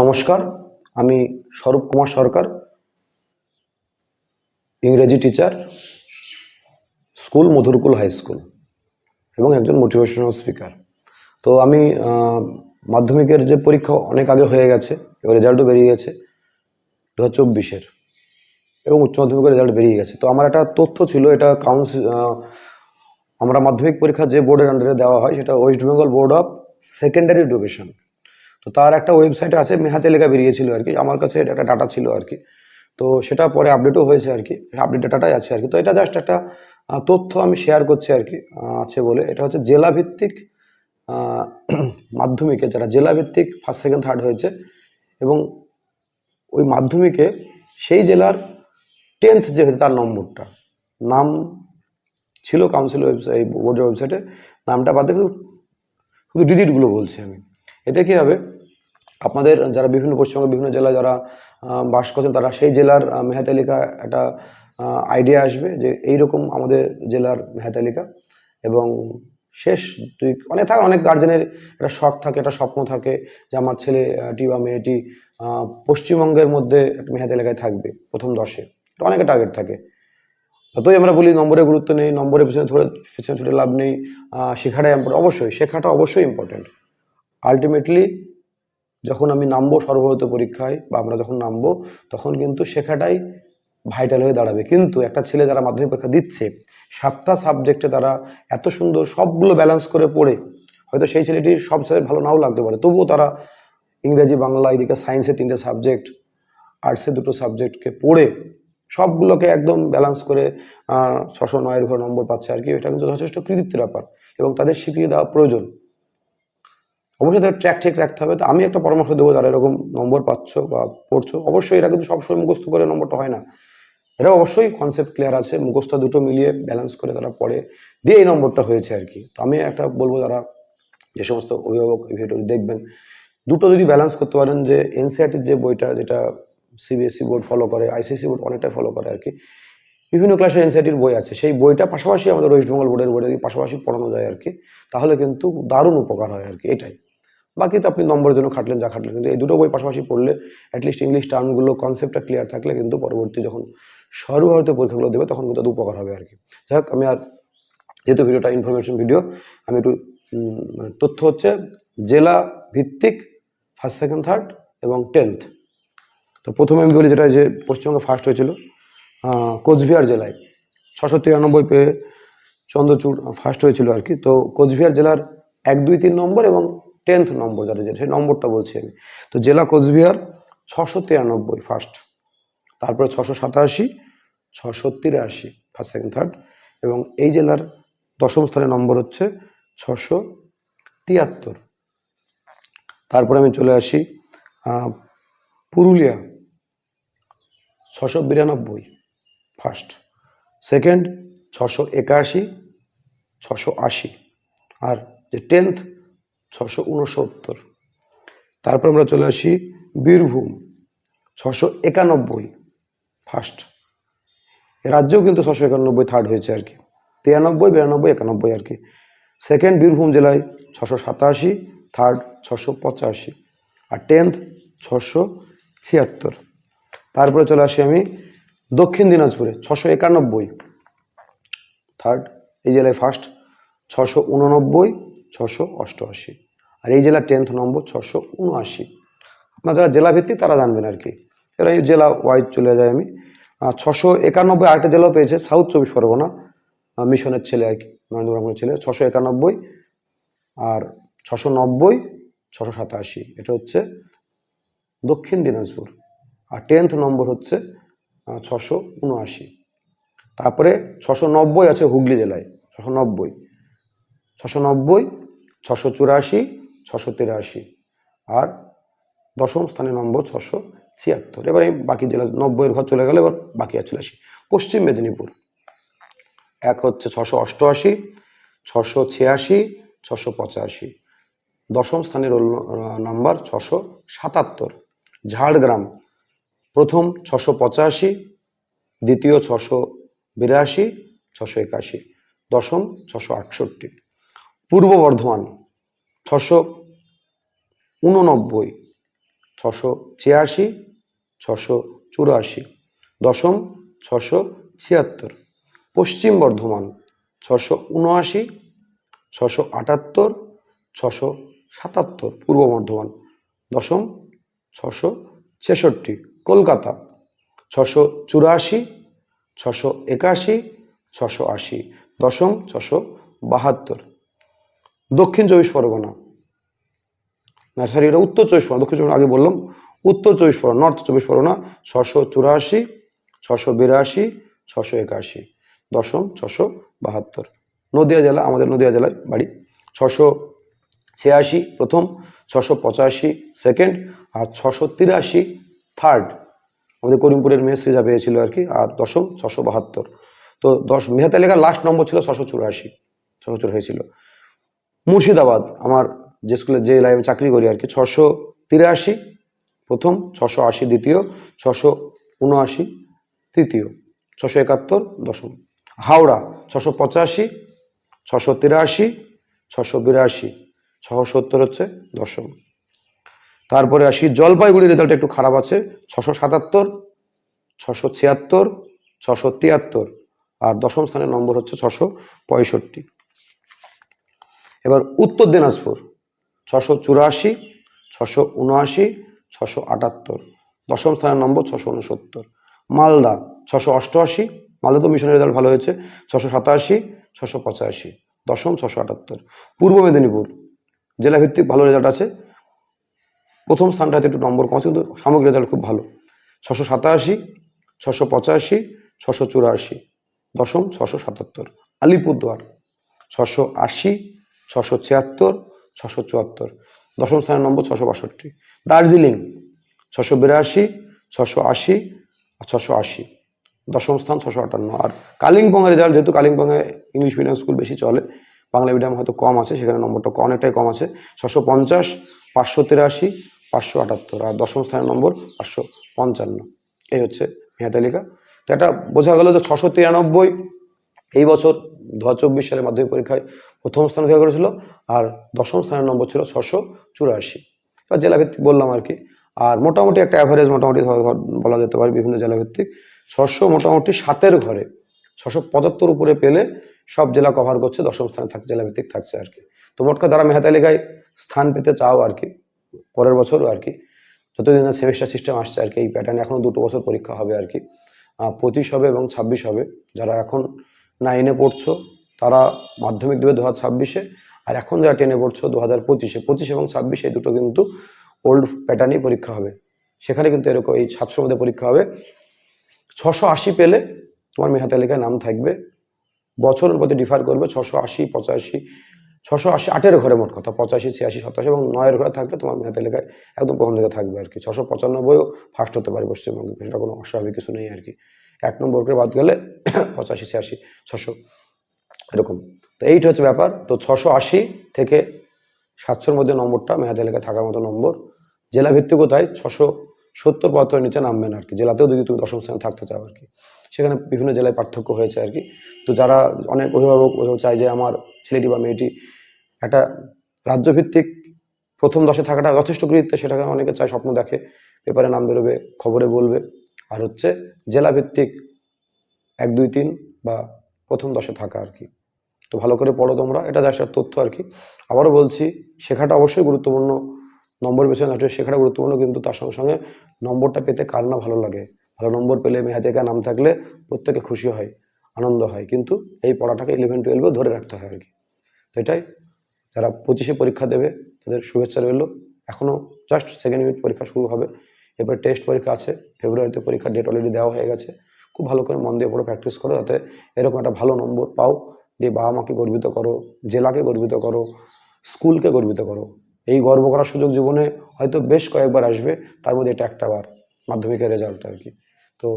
নমস্কার, আমি স্বরূপ কুমার সরকার, ইংরেজি teacher school Madhurkul high school এবং একজন মোটিভেশনাল স্পিকার তো আমি মাধ্যমিকের যে পরীক্ষা অনেক আগে হয়ে গেছে, এবার রেজাল্টও বেরিয়ে গেছে দু হাজার চব্বিশের এবং উচ্চ মাধ্যমিকের রেজাল্ট বেরিয়ে গেছে। তো আমার একটা তথ্য ছিল, এটা কাউন্সিল আমরা মাধ্যমিক পরীক্ষা যে বোর্ডের আন্ডারে দেওয়া হয়, সেটা West Bengal board of secondary education তো তার একটা ওয়েবসাইট আছে, মেহাতে লেখা বেরিয়েছিল আর কি। আমার কাছে একটা ডাটা ছিল আর কি। তো সেটা পরে আপডেটও হয়েছে আর কি। আপডেট ডাটাটাই আছে আর কি। তো এটা জাস্ট একটা তথ্য আমি শেয়ার করছি আর কি আছে বলে। এটা হচ্ছে জেলা ভিত্তিক মাধ্যমিকে, যারা জেলা ভিত্তিক ফার্স্ট সেকেন্ড থার্ড হয়েছে এবং ওই মাধ্যমিকে সেই জেলার টেন্থ যে হয়েছে তার নম্বরটা। নাম ছিল কাউন্সিল ওয়েবসাইট বোর্ডের ওয়েবসাইটে নামটা বাদে শুধু শুধু ডিজিটগুলো বলছি আমি। এতে কী হবে? আপনাদের যারা বিভিন্ন পশ্চিমবঙ্গের বিভিন্ন জেলায় যারা বাস করছেন তারা সেই জেলার আহ, মেধাতালিকা একটা আইডিয়া আসবে যে এইরকম আমাদের জেলার মেধাতালিকা এবং শেষ দুই অনেক থাকে অনেক গার্জেনের একটা শখ থাকে একটা স্বপ্ন থাকে যে আমার ছেলেটি বা মেয়েটি পশ্চিমবঙ্গের মধ্যে একটা মেধাতালিকায় থাকবে প্রথম দশে। এটা অনেকের টার্গেট থাকে। যতই আমরা বলি নম্বরের গুরুত্ব নেই নম্বরের পিছনে ধরে পিছনে ছুটে লাভ নেই আহ, শেখাটা ইম্পর্টেন্ট অবশ্যই শেখাটা অবশ্যই ইম্পর্টেন্ট আলটিমেটলি যখন আমি নামবো সর্বভারত পরীক্ষায় বা আমরা যখন নামবো, তখন কিন্তু শেখাটাই ভাইটাল হয়ে দাঁড়াবে। কিন্তু একটা ছেলে যারা মাধ্যমিক পরীক্ষা দিচ্ছে, সাতটা সাবজেক্টে তারা এত সুন্দর সবগুলো ব্যালেন্স করে পড়ে, হয়তো সেই ছেলেটির সব সাবজেক্ট ভালো নাও লাগতে পারে। তবুও তারা ইংরেজি, বাংলা, এদিকে সায়েন্সে তিনটে সাবজেক্ট আর্টসে দুটো সাবজেক্টকে পড়ে, সবগুলোকে একদম ব্যালেন্স করে ছশো নয়ের ঘর নম্বর পাচ্ছে আর কি। এটা কিন্তু যথেষ্ট কৃতিত্বের ব্যাপার এবং তাদের শিখিয়ে দেওয়া প্রয়োজন। অবশ্যই তাদের ট্র্যাক ঠিক রাখতে হবে। তো আমি একটা পরামর্শ দেবো, যারা এরকম নম্বর পাচ্ছ বা পড়ছো, অবশ্যই এটা কিন্তু সবসময় মুখস্থ করে নম্বরটা হয় না। এটা অবশ্যই কনসেপ্ট ক্লিয়ার আছে, মুখস্থ দুটো মিলিয়ে ব্যালেন্স করে তারা পড়ে, দিয়ে এই নম্বরটা হয়েছে আর কি। তো আমি একটা বলব যারা যে সমস্ত অভিভাবক ভিডিও দেখবেন, দুটো যদি ব্যালেন্স করতে পারেন যে এনসিআরটির যে বইটা, যেটা সিবিএসসি বোর্ড ফলো করে আইসিএসসি বোর্ড অনেকটাই ফলো করে আর কি, বিভিন্ন ক্লাসের এনসিআরটির বই আছে, সেই বইটা পাশাপাশি আমাদের ওয়েস্ট বেঙ্গল বোর্ডের বইটা পাশাপাশি পড়ানো যায় আর কি, তাহলে কিন্তু দারুণ উপকার হয় আর কি, এটাই। বাকি তো আপনি নম্বরের জন্য খাটলেন, যা খাটলেন। কিন্তু এই দুটো বই পাশাপাশি পড়লে অ্যাটলিস্ট ইংলিশ টার্মগুলো কনসেপ্টটা ক্লিয়ার থাকলে কিন্তু পরবর্তী যখন সর্বভারতীয় পরীক্ষাগুলো দেবে, তখন কিন্তু উপকার হবে আর কি। যাই হোক, আমি আর যেহেতু ভিডিওটা ইনফরমেশন ভিডিও আমি একটু মানে তথ্য হচ্ছে জেলা ভিত্তিক ফার্স্ট সেকেন্ড থার্ড এবং টেন্থ তো প্রথমে আমি বলি যেটা যে পশ্চিমবঙ্গে ফার্স্ট হয়েছিল কোচবিহার জেলায়। ছশো তিরানব্বই পেয়ে চন্দ্রচূড় ফার্স্ট হয়েছিল আর কি। তো কোচবিহার জেলার এক, দুই, তিন নম্বর এবং টেন্থ নম্বর যারা যে সেই নম্বরটা বলছি আমি। তো জেলা কোচবিহার ছশো তিরানব্বই ফার্স্ট তারপরে ছশো সাতাশি, ছশো তিরাশি ফার্স্ট সেকেন্ড থার্ড এবং এই জেলার দশম স্থানের নম্বর হচ্ছে ছশো তিয়াত্তর। তারপরে আমি চলে আসি পুরুলিয়া, ছশো বিরানব্বই ফার্স্ট সেকেন্ড ছশো একাশি, ছশো আশি। আর যে টেন্থ ছশো উনসত্তর। তারপর আমরা চলে আসি বীরভূম ছশো একানব্বই ফার্স্ট রাজ্যেও কিন্তু ছশো একানব্বই থার্ড হয়েছে আর কি। তিরানব্বই, বিরানব্বই, একানব্বই আর কি। সেকেন্ড বীরভূম জেলায় ছশো সাতাশি থার্ড ছশো পঁচাশি, আর টেন্থ ছশো ছিয়াত্তর। তারপরে চলে আসি আমি দক্ষিণ দিনাজপুরে ছশো একানব্বই থার্ড এই জেলায় ফার্স্ট ছশো উননব্বই ছশো অষ্টআশি। আর এই জেলার টেন্থ নম্বর ছশো উনআশি। আপনার যারা জেলা ভিত্তিক তারা জানবেন আর কি। এরা এই জেলা ওয়াইজ চলে যায় আমি। ছশো একানব্বই আরেকটা জেলাও পেয়েছে সাউথ চব্বিশ পরগনা। মিশনের ছেলে আর কি নরেন্দ্র ছেলে। ছশো একানব্বই আর ছশো নব্বই ছশো সাতাশি। এটা হচ্ছে দক্ষিণ দিনাজপুর। আর টেন্থ নম্বর হচ্ছে ছশো উনআশি। তারপরে ছশো নব্বই আছে হুগলি জেলায় ছশো নব্বই। ছশো নব্বই, ছশো চুরাশি, ছশো তিরাশি আর দশম স্থানে নম্বর ছশো ছিয়াত্তর। এবার এই বাকি জেলা নব্বইয়ের ঘর চলে গেলে, এবার বাকি আর চলে আসি। পশ্চিম মেদিনীপুর। এক হচ্ছে ছশো অষ্টআশি, ছশো ছিয়াশি, ছশো পঁচাশি। দশম স্থানের নাম্বার ছশো সাতাত্তর। ঝাড়গ্রাম। প্রথম ছশো পঁচাশি, দ্বিতীয় ছশো বিরাশি, ছশো একাশি। দশম ছশো আটষট্টি। পূর্ব বর্ধমান ছশো উননব্বই, ছশো ছিয়াশি, ছশো চুরাশি, দশম ছশো ছিয়াত্তর, পশ্চিম বর্ধমান ছশো উনআশি, ছশো আটাত্তর, ছশো সাতাত্তর, পূর্ব বর্ধমান দশম ছশো ছেষট্টি, কলকাতা ছশো চুরাশি, ছশো একাশি, ছশো আশি, দশম ছশো বাহাত্তর। দক্ষিণ চব্বিশ পরগনা। না সরি এটা উত্তর চব্বিশ পরগনা, দক্ষিণ চব্বিশ আগে বললাম। উত্তর চব্বিশ পরগনা, নর্থ চব্বিশ পরগনা ছশো চুরাশি, ছশো বিরাশি, ছশো একাশি, দশম ছশো বাহাত্তর। নদিয়া জেলা, আমাদের নদিয়া জেলায় বাড়ি। ছশো ছিয়াশি প্রথম, ছশো পঁচাশি সেকেন্ড আর ছশো তিরাশি থার্ড। আমাদের করিমপুরের মেয়ে সৃজা পেয়েছিল আর কি, আর দশম ছশো বাহাত্তর। তো দশ মেহা তালিকার লাস্ট নম্বর ছিল ছশো চুরাশি ছশো চুরাশি ছিল। মুর্শিদাবাদ, আমার যে স্কুলে, যে লাইনে চাকরি করি আর কি, ছশো তিরাশি, প্রথম, ছশো আশি দ্বিতীয়, ছশো উনআশি তৃতীয়, ছশো একাত্তর দশম। হাওড়া, ছশো পঁচাশি, ছশো তিরাশি, ছশো বিরাশি, ছশো সত্তর হচ্ছে দশম। তারপরে আসি, জলপাইগুড়ির রেজাল্ট একটু খারাপ আছে, ছশো সাতাত্তর, ছশো ছিয়াত্তর, ছশো তিয়াত্তর, আর দশম স্থানের নম্বর হচ্ছে ছশো পঁয়ষট্টি। এবার উত্তর দিনাজপুর, ছশো চুরাশি, ছশো উনআশি, ছশো আটাত্তর। দশম স্থানের নম্বর ছশো উনসত্তর। মালদা, ছশো অষ্টআশি, মালদা তো মিশনের রেজাল্ট ভালো হয়েছে, ছশো সাতাশি, ছশো পঁচাশি। দশম ছশো আটাত্তর। পূর্ব মেদিনীপুর, জেলাভিত্তিক ভালো রেজাল্ট আছে। প্রথম স্থানটাতে একটু নম্বর কম আছে, কিন্তু সামগ্রিক রেজাল্ট খুব ভালো। ছশো সাতাশি, ছশো পঁচাশি, ছশো চুরাশি। দশম ছশো সাতাত্তর। আলিপুরদুয়ার, ছশো আশি ছশো ছিয়াত্তর, ছশো চুয়াত্তর। দশম স্থানের নম্বর ছশো বাষট্টি। দার্জিলিং, ছশো বিরাশি, ছশো আশি আর ছশো আশি। দশম স্থান ছশো আটান্ন। আর কালিম্পংয়ের রেজাল্ট, যেহেতু কালিম্পংয়ে ইংলিশ মিডিয়াম স্কুল বেশি চলে, বাংলা মিডিয়াম হয়তো কম আছে, সেখানে নম্বরটা অনেকটাই কম আছে। ছশো পঞ্চাশ, পাঁচশো তিরাশি, পাঁচশো আটাত্তর। আর দশম স্থানের নম্বর পাঁচশো পঞ্চান্ন। এই হচ্ছে মেয়া তালিকা। তো এটা বোঝা গেল যে ছশো তিরানব্বই এই বছর দু হাজার চব্বিশ সালে মাধ্যমিক পরীক্ষায় প্রথম স্থান অধিকার করেছিল আর দশম স্থানের নম্বর ছিল ছশো চুরাশি। বা জেলাভিত্তিক বললাম আর কি। আর মোটামুটি একটা অ্যাভারেজ মোটামুটি বলা যেতে পারে বিভিন্ন জেলাভিত্তিক। ছশো মোটামুটি সাতের ঘরে, ছশো পঁচাত্তর উপরে পেলে সব জেলা কভার করছে, দশম স্থানে থাকছে জেলাভিত্তিক থাকছে আর কি। তো মোট কথা যারা মেধা তালিকায় স্থান পেতে চাও আর কি, পরের বছরও আর কি। যতদিন না সেমিস্টার সিস্টেম আসছে আর কি, এই প্যাটার্নে এখনও দুটো বছর পরীক্ষা হবে আর কি। পঁচিশ হবে এবং ছাব্বিশ হবে। যারা এখন নাইনে পড়ছো তারা মাধ্যমিক দেবে দু হাজার ছাব্বিশে, আর এখন যারা টেনে পড়ছো দু হাজার পঁচিশে, পঁচিশ এবং ছাব্বিশে এই দুটো কিন্তু ওল্ড প্যাটার্নই পরীক্ষা হবে। সেখানে কিন্তু এরকম এই সাতশোর মধ্যে পরীক্ষা হবে। ছশো আশি পেলে তোমার মেধা তালিকায় নাম থাকবে। বছরের প্রতি ডিফার করবে ছশো আশি, পঁচাশি, ছশো আশি, আটের ঘরে মোট কথা, পঁচাশি, ছিয়াশি, সাতাশি এবং নয়ের ঘরে থাকলে তোমার মেধা তালিকায় একদম প্রথম দিকে থাকবে আর কি। ছশো পঁচানব্বইও ফার্স্ট হতে পারে পশ্চিমবঙ্গে, সেটা কোনো অস্বাভাবিক কিছু নেই আর কি। এক নম্বর করে বাদ গেলে পঁচাশি, ছিয়াশি, ছশো এরকম। তো এইটা হচ্ছে ব্যাপার। তো ছশো আশি থেকে সাতশোর মধ্যে নম্বরটা মেধা তালিকায় থাকার মতো নম্বর। জেলা ভিত্তিকও তাই ছশো সত্তর পঁয়াত্তরের নিচে নামবে না আর কি। জেলাতেও যদি তুমি দশম স্থানে থাকতে চাও আর কি। সেখানে বিভিন্ন জেলায় পার্থক্য হয়েছে আর কি। তো যারা অনেক অভিভাবক অভিভাবক চায় যে আমার ছেলেটি বা মেয়েটি একটা রাজ্যভিত্তিক প্রথম দশে থাকাটা যথেষ্ট গুরুত্ব, সেটাকে অনেকে চায় স্বপ্ন দেখে, পেপারে নাম বেরোবে, খবরে বলবে। আর হচ্ছে জেলাভিত্তিক এক দুই তিন বা প্রথম দশে থাকা আর কি। তো ভালো করে পড়ো তোমরা, এটা যা তথ্য আর কি। আবারও বলছি, শেখাটা অবশ্যই গুরুত্বপূর্ণ, নম্বর পেছনে আসলে শেখাটা গুরুত্বপূর্ণ, কিন্তু তার সঙ্গে সঙ্গে নম্বরটা পেতে কার না ভালো লাগে। ভালো নম্বর পেলে মেহাদিকা নাম থাকলে প্রত্যেকে খুশি হয়, আনন্দ হয়, কিন্তু এই পড়াটাকে ইলেভেন টুয়েলভেও ধরে রাখতে হয় আর কি। তো এটাই, যারা পঁচিশে পরীক্ষা দেবে, তাদের শুভেচ্ছা রইল। এখনও জাস্ট সেকেন্ড ইউনিট পরীক্ষা শুরু হবে এরপরে টেস্ট পরীক্ষা আছে ফেব্রুয়ারিতে পরীক্ষার ডেট অলরেডি দেওয়া হয়ে গেছে। খুব ভালো করে মন দিয়ে পড়ো প্র্যাকটিস করো, যাতে এরকম একটা ভালো নম্বর পাও দিয়ে বাবা মাকে গর্বিত করো, জেলাকে গর্বিত করো, স্কুলকে গর্বিত করো। এই গর্ব করার সুযোগ জীবনে হয়তো বেশ কয়েকবার আসবে, তার মধ্যে এটা একটা বার, মাধ্যমিকের রেজাল্ট আর কি। তো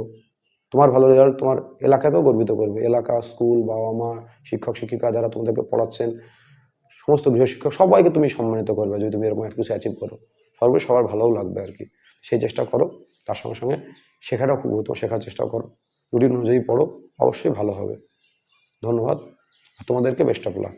তোমার ভালো রেজাল্ট তোমার এলাকাকেও গর্বিত করবে। এলাকা, স্কুল, বাবা মা, শিক্ষক, শিক্ষিকা যারা তোমাদেরকে পড়াচ্ছেন, সমস্ত গৃহশিক্ষক সবাইকে তুমি সম্মানিত করবে যদি তুমি এরকম একটা কিছু অ্যাচিভ করো। সর্বে সবার ভালোও লাগবে আর কি। সেই চেষ্টা করো, তার সঙ্গে সঙ্গে শেখাটাও খুব গুরুত্ব শেখার চেষ্টা করো। রুটিন অনুযায়ী পড়ো, অবশ্যই ভালো হবে। ধন্যবাদ। তোমাদেরকে বেস্ট অফ লাক